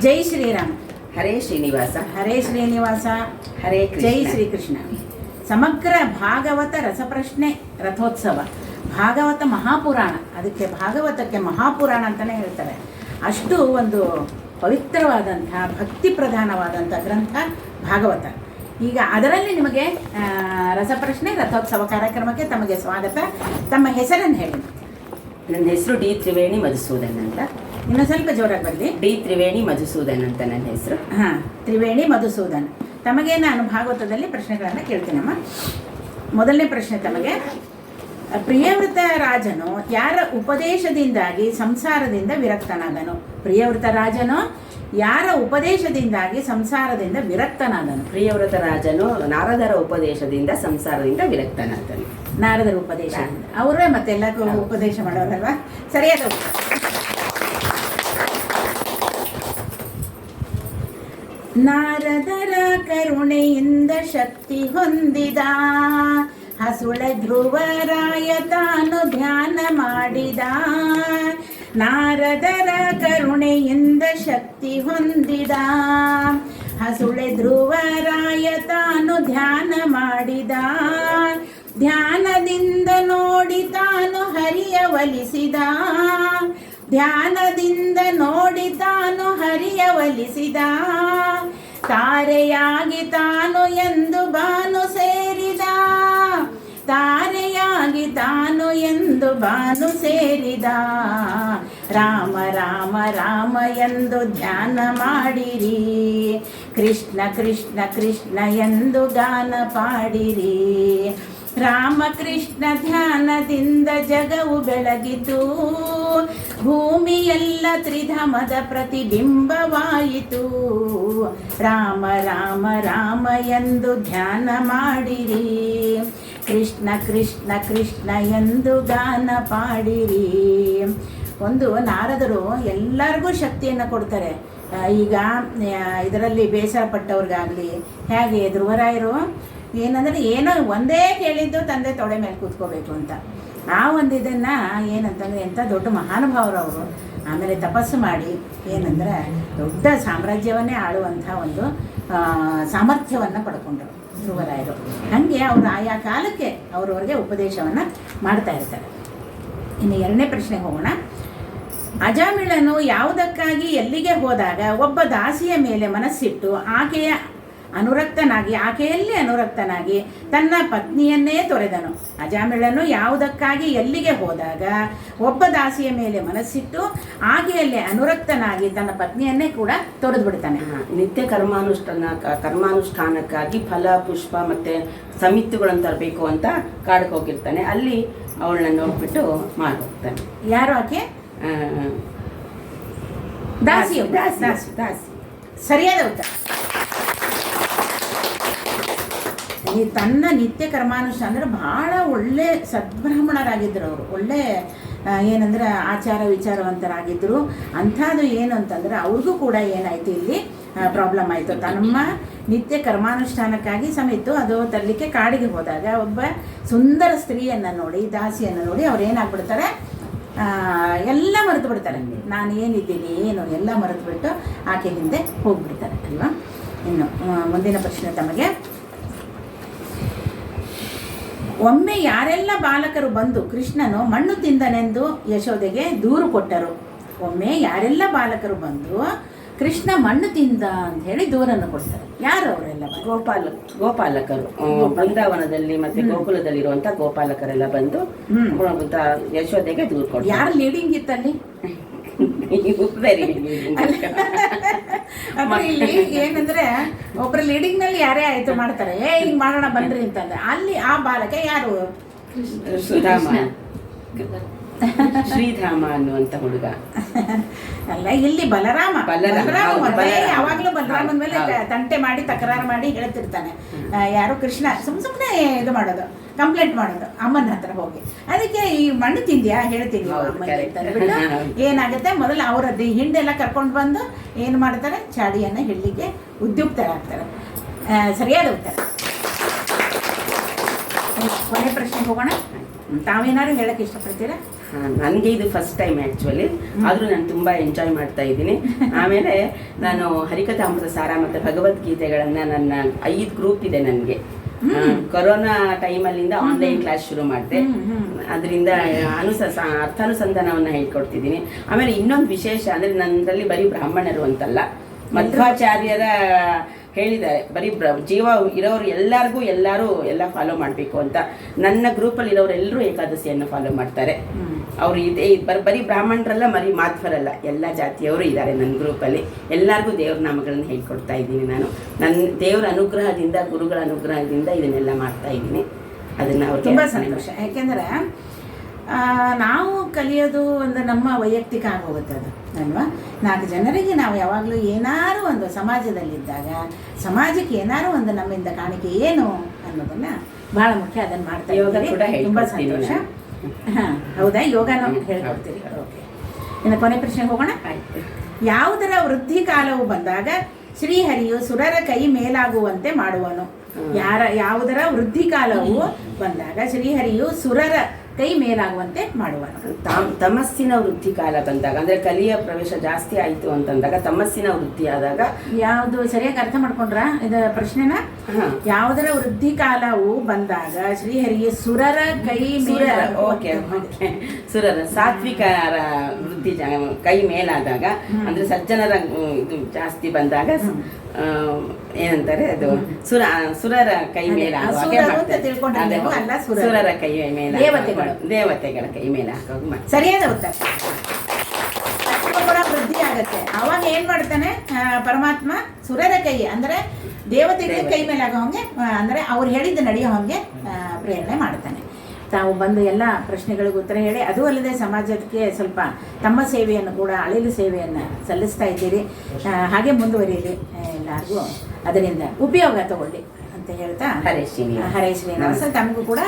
ಜೈ ಶ್ರೀರಾಮ್. ಹರೇ ಶ್ರೀನಿವಾಸ. ಹರೇ ಶ್ರೀನಿವಾಸ. ಹರೇ ಜೈ ಕೃಷ್ಣ ಶ್ರೀಕೃಷ್ಣ. ಸಮಗ್ರ ಭಾಗವತ ರಸಪ್ರಶ್ನೆ ರಥೋತ್ಸವ. ಭಾಗವತ ಮಹಾಪುರಾಣ. ಅದಕ್ಕೆ ಭಾಗವತಕ್ಕೆ ಮಹಾಪುರಾಣ ಅಂತಲೇ ಹೇಳ್ತಾರೆ. ಅಷ್ಟು ಒಂದು ಪವಿತ್ರವಾದಂಥ ಭಕ್ತಿ ಪ್ರಧಾನವಾದಂಥ ಗ್ರಂಥ ಭಾಗವತ. ಈಗ ಅದರಲ್ಲಿ ನಿಮಗೆ ರಸಪ್ರಶ್ನೆ ರಥೋತ್ಸವ ಕಾರ್ಯಕ್ರಮಕ್ಕೆ ತಮಗೆ ಸ್ವಾಗತ. ತಮ್ಮ ಹೆಸರನ್ನು ಹೇಳಿ. ನನ್ನ ಹೆಸರು ಡಿ ತ್ರಿವೇಣಿ ಮಧುಸೂದನ್ ಅಂತ. ಇನ್ನು ಸ್ವಲ್ಪ ಜೋರಾಗಿ ಬರಲಿ ಡಿ ತ್ರಿವೇಣಿ ಮಧುಸೂದನ್ ಅಂತ ನನ್ನ ಹೆಸರು. ಹಾಂ ತ್ರಿವೇಣಿ ಮಧುಸೂದನ್. ತಮಗೆ ನಾನು ಭಾಗವತದಲ್ಲಿ ಪ್ರಶ್ನೆಗಳನ್ನು ಕೇಳ್ತೀನಮ್ಮ ಮೊದಲನೇ ಪ್ರಶ್ನೆ ತಮಗೆ ಪ್ರಿಯವೃತ ರಾಜನು ಯಾರ ಉಪದೇಶದಿಂದಾಗಿ ಸಂಸಾರದಿಂದ ವಿರಕ್ತನಾದನು? ಪ್ರಿಯವೃತ ರಾಜನು ಯಾರ ಉಪದೇಶದಿಂದಾಗಿ ಸಂಸಾರದಿಂದ ವಿರಕ್ತನಾದನು? ಪ್ರಿಯವ್ರತ ರಾಜನು ನಾರದರ ಉಪದೇಶದಿಂದ ಸಂಸಾರದಿಂದ ವಿರಕ್ತನಾದನು. ನಾರದರ ಉಪದೇಶ ಅವರೇ ಮತ್ತೆಲ್ಲಕ್ಕೂ ಉಪದೇಶ ಮಾಡೋರಲ್ವಾ? ಸರಿಯಾದ ನಾರದರ ಕರುಣೆಯಿಂದ ಶಕ್ತಿ ಹೊಂದಿದ. ಹಸುಳ ಧ್ರುವರಾಯ ತಾನು ಧ್ಯಾನ ಮಾಡಿದ. ನಾರದರ ಕರುಣೆಯಿಂದ ಶಕ್ತಿ ಹೊಂದಿದ. ಹಸುಳೆ ಧ್ರುವರಾಯ ತಾನು ಧ್ಯಾನ ಮಾಡಿದ. ಧ್ಯಾನದಿಂದ ನೋಡಿ ತಾನು ಹರಿಯ ಒಲಿಸಿದ ಧ್ಯಾನದಿಂದ ನೋಡಿ ತಾನು ಹರಿಯ ಒಲಿಸಿದ. ತಾರೆಯಾಗಿ ತಾನು ಎಂದು ಬಾನು ಸೇರಿದ. ತಾರೆಯಾಗಿ ತಾನು ಎಂದು ಬಾನು ಸೇರಿದ. ರಾಮ ರಾಮ ರಾಮ ಎಂದು ಧ್ಯಾನ ಮಾಡಿರಿ. ಕೃಷ್ಣ ಕೃಷ್ಣ ಕೃಷ್ಣ ಎಂದು ಗಾನ ಪಾಡಿರಿ. ರಾಮಕೃಷ್ಣ ಧ್ಯಾನದಿಂದ ಜಗವು ಬೆಳಗಿತು. ಭೂಮಿಯೆಲ್ಲ ತ್ರಿಧಮದ ಪ್ರತಿಬಿಂಬವಾಯಿತು. ರಾಮ ರಾಮ ರಾಮ ಎಂದು ಧ್ಯಾನ ಮಾಡಿರಿ. ಕೃಷ್ಣ ಕೃಷ್ಣ ಕೃಷ್ಣ ಎಂದು ಗಾನ ಪಾಡಿರಿ. ಒಂದು ನಾರದರು ಎಲ್ಲರಿಗೂ ಶಕ್ತಿಯನ್ನು ಕೊಡ್ತಾರೆ. ಈಗ ಇದರಲ್ಲಿ ಬೇಸರ ಪಟ್ಟವ್ರಿಗಾಗಲಿ ಹೇಗೆ ಧ್ರುವರಾಯರು ಏನಂದರೆ ಏನೋ ಒಂದೇ ಕೇಳಿದ್ದು ತಂದೆ ತೊಡೆ ಮೇಲೆ ಕೂತ್ಕೋಬೇಕು ಅಂತ. ಆ ಒಂದು ಇದನ್ನು ಏನಂತಂದರೆ ಎಂಥ ದೊಡ್ಡ ಮಹಾನುಭಾವರವರು. ಆಮೇಲೆ ತಪಸ್ಸು ಮಾಡಿ ಏನಂದರೆ ದೊಡ್ಡ ಸಾಮ್ರಾಜ್ಯವನ್ನೇ ಆಳುವಂಥ ಒಂದು ಸಾಮರ್ಥ್ಯವನ್ನು ಪಡ್ಕೊಂಡರು ಧ್ರುವರಾಯರು. ಹಾಗೆ ಅವರು ಆಯಾ ಕಾಲಕ್ಕೆ ಅವರವರಿಗೆ ಉಪದೇಶವನ್ನು ಮಾಡ್ತಾ ಇರ್ತಾರೆ. ಇನ್ನು ಎರಡನೇ ಪ್ರಶ್ನೆಗೆ ಹೋಗೋಣ. ಅಜಾಮಿಳನು ಯಾವುದಕ್ಕಾಗಿ ಎಲ್ಲಿಗೆ ಹೋದಾಗ ಒಬ್ಬ ದಾಸಿಯ ಮೇಲೆ ಮನಸ್ಸಿಟ್ಟು ಆಕೆಯ ಅನುರಕ್ತನಾಗಿ ಆಕೆಯಲ್ಲಿ ಅನುರಕ್ತನಾಗಿ ತನ್ನ ಪತ್ನಿಯನ್ನೇ ತೊರೆದನು. ಅಜಾಮಿಳನು ಯಾವುದಕ್ಕಾಗಿ ಎಲ್ಲಿಗೆ ಹೋದಾಗ ಒಬ್ಬ ದಾಸಿಯ ಮೇಲೆ ಮನಸ್ಸಿಟ್ಟು ಆಕೆಯಲ್ಲಿ ಅನುರಕ್ತನಾಗಿ ತನ್ನ ಪತ್ನಿಯನ್ನೇ ಕೂಡ ತೊರೆದು ಬಿಡ್ತಾನೆ ಹಾ, ನಿತ್ಯ ಕರ್ಮಾನುಷ್ಠಾನ ಕರ್ಮಾನುಷ್ಠಾನಕ್ಕಾಗಿ ಫಲ ಪುಷ್ಪ ಮತ್ತೆ ಸಮಿತಿಗಳನ್ನು ತರಬೇಕು ಅಂತ ಕಾಡಕ್ಕೆ ಹೋಗಿರ್ತಾನೆ. ಅಲ್ಲಿ ಅವಳನ್ನ ನೋಡ್ಬಿಟ್ಟು ಮಾಡಿ ಹೋಗ್ತಾನೆ ಯಾರು ಆಕೆ? ದಾಸಿ. ದಾಸಿ ದಾಸಿ. ಸರಿಯಾದ ಉತ್ತರ. ಈ ತನ್ನ ನಿತ್ಯ ಕರ್ಮಾನುಷ್ಠಾನ ಅಂದ್ರೆ ಬಹಳ ಒಳ್ಳೆ ಸದ್ಬ್ರಾಹ್ಮಣರಾಗಿದ್ದರು ಅವರು. ಒಳ್ಳೆ ಏನಂದ್ರೆ ಆಚಾರ ವಿಚಾರವಂತರಾಗಿದ್ದರು ಅಂಥದ್ದು ಏನು ಅಂತಂದ್ರೆ ಅವ್ರಿಗೂ ಕೂಡ ಏನಾಯ್ತು ಇಲ್ಲಿ ಪ್ರಾಬ್ಲಮ್ ಆಯಿತು. ತಮ್ಮ ನಿತ್ಯ ಕರ್ಮಾನುಷ್ಠಾನಕ್ಕಾಗಿ ಸಮಿತು ಅದು ತರಲಿಕ್ಕೆ ಕಾಡಿಗೆ ಹೋದಾಗ ಒಬ್ಬ ಸುಂದರ ಸ್ತ್ರೀಯನ್ನು ನೋಡಿ, ದಾಸಿಯನ್ನು ನೋಡಿ ಅವ್ರು ಏನಾಗ್ಬಿಡ್ತಾರೆ ಎಲ್ಲ ಮರೆತು ಬಿಡ್ತಾರೆ. ನಾನು ಏನಿದ್ದೀನಿ, ಏನು, ಎಲ್ಲ ಮರೆತು ಬಿಟ್ಟು ಆಕೆ ಹಿಂದೆ ಹೋಗ್ಬಿಡ್ತಾರೆ ಅಲ್ವಾ? ಇನ್ನು ಮುಂದಿನ ಪ್ರಶ್ನೆ ತಮಗೆ. ಒಮ್ಮೆ ಯಾರೆಲ್ಲ ಬಾಲಕರು ಬಂದು ಕೃಷ್ಣನು ಮಣ್ಣು ತಿಂದನೆಂದು ಯಶೋದೆಗೆ ದೂರು ಕೊಟ್ಟರು. ಒಮ್ಮೆ ಯಾರೆಲ್ಲ ಬಾಲಕರು ಬಂದು ಕೃಷ್ಣ ಮಣ್ಣು ತಿಂದ ಅಂತ ಹೇಳಿ ದೂರನ್ನು ಕೊಡ್ತಾರೆ. ಯಾರು ಅವರೆಲ್ಲ ಗೋಪಾಲ ಗೋಪಾಲಕರು. ಬೃಂದಾವನದಲ್ಲಿ ಮತ್ತೆ ಗೋಕುಲದಲ್ಲಿರುವಂತ ಗೋಪಾಲಕರೆಲ್ಲ ಬಂದು ಯಶೋಧೆಗೆ ದೂರು ಯಶೋದೆಗೆ ದೂರ ಕೊಡ್ತಾರೆ. ಯಾರು ಲೀಡಿಂಗ್ ಇತ್ತಲ್ಲಿ? ವೆರಿ ಅಂದ್ರೆ ಇಲ್ಲಿ ಏನಂದ್ರೆ ಒಬ್ರು ಲೀಡಿಂಗ್ನಲ್ಲಿ ಯಾರೇ ಆಯ್ತು ಮಾಡ್ತಾರೆ ಏ ಹಿಂಗ್ ಮಾಡೋಣ ಬನ್ರಿ ಅಂತಂದ್ರೆ ಅಲ್ಲಿ ಆ ಬಾಲಕ ಯಾರು? ಸುಧಾಮ. ಶ್ರೀಧಾಮ ಅನ್ನುವಂತ ಹುಡುಗ. ಅಲ್ಲ ಇಲ್ಲಿ ಬಲರಾಮ. ಬಲರಾಮ. ಯಾವಾಗ್ಲೂ ಬಲರಾಮನ ಮೇಲೆ ತಂಟೆ ಮಾಡಿ ತಕರಾರು ಮಾಡಿ ಹೇಳ್ತಿರ್ತಾನೆ. ಯಾರು ಕೃಷ್ಣ ಸುಮ್ ಸುಮ್ನೆ ಇದು ಮಾಡೋದು ಕಂಪ್ಲೇಂಟ್ ಮಾಡೋದು ಅಮ್ಮನ ಹತ್ರ ಹೋಗಿ. ಅದಕ್ಕೆ ಈ ಮಣ್ಣು ತಿಂದ್ಯಾ? ಹೇಳ್ತೀನಿ ಏನಾಗುತ್ತೆ? ಮೊದಲು ಅವರದ್ದು ಹಿಂಡೆಲ್ಲ ಕರ್ಕೊಂಡು ಬಂದು ಏನು ಮಾಡ್ತಾರೆ? ಚಾಡಿಯನ್ನು ಹೇಳಲಿಕ್ಕೆ ಉದ್ಯುಕ್ತರಾಗ್ತಾರೆ. ಸರಿಯಾದ ಉತ್ತರ. ಕೊನೆ ಪ್ರಶ್ನೆಗೆ ಹೋಗೋಣ. ತಾವೇನಾದ್ರು ಹೇಳಕ್ಕೆ ಇಷ್ಟಪಡ್ತೀರಾ? ನನಗೆ ಇದು ಫಸ್ಟ್ ಟೈಮ್ ಆ್ಯಕ್ಚುಲಿ ಆದರೂ ನಾನು ತುಂಬ ಎಂಜಾಯ್ ಮಾಡ್ತಾ ಇದ್ದೀನಿ. ಆಮೇಲೆ ನಾನು ಹರಿಕಥಾಮೃತ ಸಾರ ಮತ್ತು ಭಗವದ್ಗೀತೆಗಳನ್ನು ನನ್ನ ಐದು ಗ್ರೂಪ್ ಇದೆ ನನಗೆ. ಕೊರೋನಾ ಟೈಮಲ್ಲಿಂದ ಆನ್ಲೈನ್ ಕ್ಲಾಸ್ ಶುರು ಮಾಡಿದೆ. ಅದರಿಂದ ಅನುಸ ಅರ್ಥಾನುಸಂಧಾನವನ್ನ ಅರ್ಥಾನುಸಂಧಾನವನ್ನು ಹೇಳ್ಕೊಡ್ತಿದ್ದೀನಿ. ಆಮೇಲೆ ಇನ್ನೊಂದು ವಿಶೇಷ ಅಂದರೆ ನನ್ನಲ್ಲಿ ಬರೀ ಬ್ರಾಹ್ಮಣರು ಅಂತಲ್ಲ. ಮಧ್ವಾಚಾರ್ಯರ ಹೇಳಿದ್ದಾರೆ. ಬರೀ ಬ್ರ ಜೀವ ಇರೋರು ಎಲ್ಲರಿಗೂ ಎಲ್ಲರೂ ಎಲ್ಲ ಫಾಲೋ ಮಾಡಬೇಕು ಅಂತ. ನನ್ನ ಗ್ರೂಪಲ್ಲಿ ಇರೋರು ಎಲ್ಲರೂ ಏಕಾದಶಿಯನ್ನು ಫಾಲೋ ಮಾಡ್ತಾರೆ. ಅವರು ಇದೆ ಬರ್ ಬರೀ ಬ್ರಾಹ್ಮಣರಲ್ಲ ಮರಿ ಮಾಧ್ವರಲ್ಲ ಎಲ್ಲ ಜಾತಿಯವರು ಇದ್ದಾರೆ ನನ್ನ ಗ್ರೂಪಲ್ಲಿ ಎಲ್ಲರಿಗೂ ದೇವ್ರ ನಾಮಗಳನ್ನು ಹೇಳ್ಕೊಡ್ತಾ ಇದ್ದೀನಿ ನಾನು. ನನ್ನ ದೇವರ ಅನುಗ್ರಹದಿಂದ ಗುರುಗಳ ಅನುಗ್ರಹದಿಂದ ಇದನ್ನೆಲ್ಲ ಮಾಡ್ತಾ ಇದ್ದೀನಿ. ಅದನ್ನು ಅವ್ರಿಗೆ ತುಂಬ ಸಂತೋಷ. ಯಾಕೆಂದರೆ ನಾವು ಕಲಿಯೋದು ಒಂದು ನಮ್ಮ ವೈಯಕ್ತಿಕ ಆಗೋಗುತ್ತೆ ಅದು ಅಲ್ವಾ? ನಾಲ್ಕು ಜನರಿಗೆ ನಾವು ಯಾವಾಗಲೂ ಏನಾದರೂ ಒಂದು ಸಮಾಜದಲ್ಲಿದ್ದಾಗ ಸಮಾಜಕ್ಕೆ ಏನಾದರೂ ಒಂದು ನಮ್ಮಿಂದ ಕಾಣಿಕೆ ಏನು ಅನ್ನೋದನ್ನ ಬಹಳ ಮುಖ್ಯ ಅದನ್ನು ಮಾಡ್ತಾ. ಕೂಡ ತುಂಬ ಸಂತೋಷ. ಹಾಂ ಹೌದಾ? ಯೋಗನೂ ಹೇಳ್ಕೊಡ್ತೀರಿ. ಓಕೆ. ಇನ್ನು ಕೊನೆ ಪ್ರಶ್ನೆಗೆ ಹೋಗೋಣ? ಆಯ್ತು. ಯಾವುದರ ವೃದ್ಧಿ ಕಾಲವು ಬಂದಾಗ ಶ್ರೀಹರಿಯು ಸುರರ ಕೈ ಮೇಲಾಗುವಂತೆ ಮಾಡುವನು. ಯಾರ ಯಾವುದರ ವೃದ್ಧಿ ಕಾಲವು ಬಂದಾಗ ಶ್ರೀಹರಿಯು ಸುರರ ಕೈ ಮೇಲಾಗುವಂತೆ ಮಾಡುವ ತಾಮ್ ತಮಸ್ಸಿನ ವೃದ್ಧಿ ಕಾಲ ಬಂದಾಗ ಅಂದ್ರೆ ಕಲಿಯ ಪ್ರವೇಶ ಜಾಸ್ತಿ ಆಯ್ತು ಅಂತಂದಾಗ ತಮಸ್ಸಿನ ವೃದ್ಧಿ ಆದಾಗ ಯಾವುದು ಸರಿಯಾಗಿ ಅರ್ಥ ಮಾಡ್ಕೊಂಡ್ರ ಇದ ಪ್ರಶ್ನೆನ? ಯಾವುದರ ವೃದ್ಧಿ ಕಾಲವು ಬಂದಾಗ ಶ್ರೀಹರಿಯು ಸುರರ ಕೈ ಮೇಲೆ ಓಕೆ ಸುರರ ಸಾತ್ವಿಕರ ವೃದ್ಧಿ ಜಾ- ಕೈ ಮೇಲಾದಾಗ. ಅಂದ್ರೆ ಸಜ್ಜನರ ಇದು ಜಾಸ್ತಿ ಬಂದಾಗ ಏನಂತಾರೆ ಅದು ಸುರ ಸುರರ ಕೈ ಮೇಲೆ ಸುರರು. ಕೈ ಮೇಲೆ ದೇವತೆಗಳು. ದೇವತೆಗಳ ಕೈ ಮೇಲೆ ಹಾಕೋದು. ಸರಿಯಾದ ಉತ್ತರ. ವೃದ್ಧಿ ಆಗುತ್ತೆ. ಅವಾಗ ಏನ್ ಮಾಡ್ತಾನೆ? ಪರಮಾತ್ಮ ಸುರರ ಕೈ ಅಂದ್ರೆ ದೇವತೆಗಳ ಕೈ ಮೇಲೆ ಆಗೋ ಹಂಗೆ ಅಂದ್ರೆ ಅವ್ರು ಹೇಳಿದ್ದು ನಡೆಯೋ ಹಂಗೆ ಪ್ರೇರಣೆ ಮಾಡ್ತಾನೆ. ತಾವು ಬಂದು ಎಲ್ಲ ಪ್ರಶ್ನೆಗಳಿಗೂ ಉತ್ತರ ಹೇಳಿ. ಅದೂ ಅಲ್ಲದೆ ಸಮಾಜಕ್ಕೆ ಸ್ವಲ್ಪ ತಮ್ಮ ಸೇವೆಯನ್ನು ಕೂಡ ಅಳಿಲು ಸೇವೆಯನ್ನು ಸಲ್ಲಿಸ್ತಾ ಇದ್ದೀರಿ. ಹಾಗೆ ಮುಂದುವರಿಯಿರಿ ಎಲ್ಲರಿಗೂ ಅದರಿಂದ ಉಪಯೋಗ ತಗೊಳ್ಳಿ ಅಂತ ಹೇಳ್ತಾ ಹರೇಶ್ ಶ್ರೀನಿವಾಸ. ಹರೇ ಶ್ರೀನಿವಾಸ. ತಮಗೂ ಕೂಡ